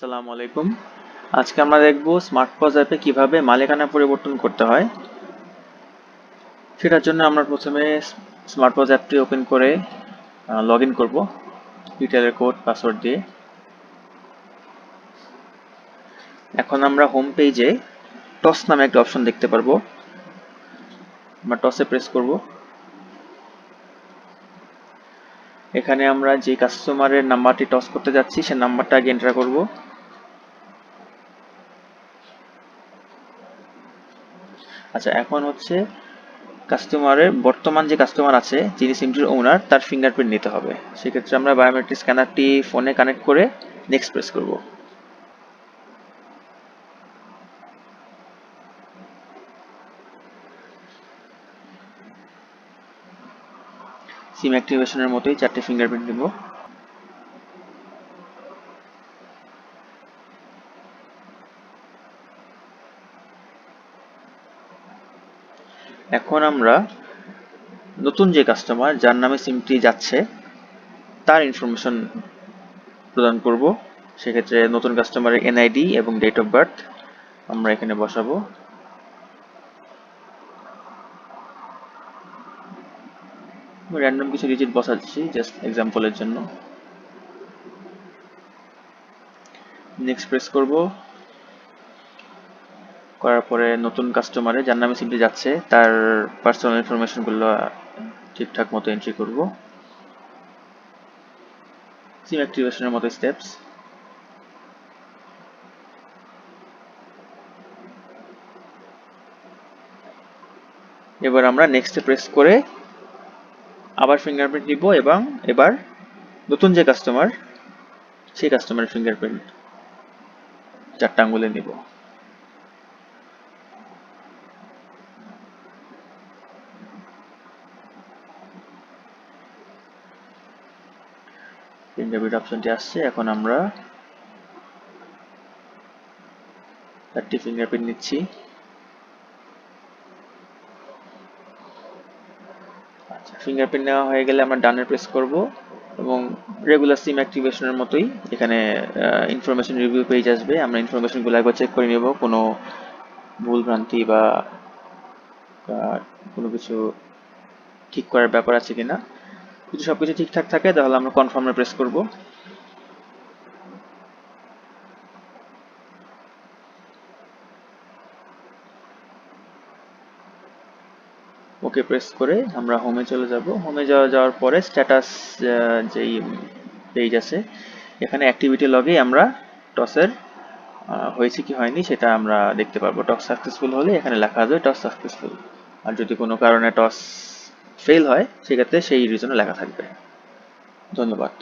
আসসালামু আলাইকুম। আজকে আমরা দেখব স্মার্ট পজ অ্যাপে কীভাবে মালিকানা পরিবর্তন করতে হয়। সেটার জন্য আমরা প্রথমে স্মার্ট পজ অ্যাপটি ওপেন করে লগ ইন করব ডিটেলের কোড পাসওয়ার্ড দিয়ে। এখন আমরা হোম পেজে টস নামে একটা অপশন দেখতে পারব। আমরা টসে প্রেস করব। এখানে আমরা যে কাস্টমারের নাম্বারটি টস করতে যাচ্ছি, সে নাম্বারটা আগে এন্টার করব। আচ্ছা এখন হচ্ছে কাস্টমারের বর্তমান যে কাস্টমার আছে, যিনি সিমটির ওনার তার ফিঙ্গারপ্রিন্ট নিতে হবে। সেক্ষেত্রে আমরা বায়োমেট্রিক স্ক্যানারটি ফোনে কানেক্ট করে নেক্সট প্রেস করব। সিম অ্যাক্টিভেশনের মতোই চারটে ফিঙ্গারপ্রিন্ট দেব এখন আমরা নতুন যে কাস্টমার যার নামে সিমটি যাচ্ছে, তার ইনফরমেশন প্রদান করব। সেক্ষেত্রে নতুন কাস্টমারের এনআইডি এবং ডেট অফ বার্থ আমরা এখানে বসাবো। র্যান্ডম কিছু ডিজিট বসাচ্ছি জাস্ট এক্সাম্পলের জন্য। নেক্সট প্রেস করব। করার পরে নতুন কাস্টমারে যার নামে সিমটি যাচ্ছে, তার পার্সোনাল ইনফরমেশনগুলো ঠিকঠাক মতো এন্ট্রি করব। সিম অ্যাক্টিভেশনের মতো স্টেপস এবার আমরা নেক্সটে প্রেস করে আবার ফিঙ্গারপ্রিন্ট নিব এবং এবার নতুন যে কাস্টমার সেই কাস্টমারের ফিঙ্গারপ্রিন্ট চারটা আঙ্গুলে নিব। ফিঙ্গারপ্রিন্ট অপশনটি আসছে। এখন আমরা চারটি ফিঙ্গারপ্রিন্ট নিচ্ছি। আচ্ছা ফিঙ্গারপ্রিন্ট নেওয়া হয়ে গেলে আমরা ডানে প্রেস করব এবং রেগুলার সিম অ্যাক্টিভেশনের মতোই এখানে ইনফরমেশন রিভিউ পেজ আসবে। আমরা ইনফরমেশনগুলো একবার চেক করে নেব। কোনো ভুল ভ্রান্তি বা কোনো কিছু ঠিক করার ব্যাপার আছে কিনা। যদি সব কিছু ঠিকঠাক থাকে, তাহলে আমরা কনফার্মে প্রেস করব। ওকে প্রেস করে আমরা হোমে চলে যাব। হোমে যাওয়া যাওয়ার পরে স্ট্যাটাস যেই পেজ আছে, এখানে অ্যাক্টিভিটি লগে আমরা টসের হয়েছে কি হয়নি সেটা আমরা দেখতে পারব। টস সাকসেসফুল হলে এখানে লেখা আসবে টস সাকসেসফুল আর যদি কোনো কারণে টস ফেল হয় সেক্ষেত্রে সেই রিজনে লেখা থাকবে। ধন্যবাদ।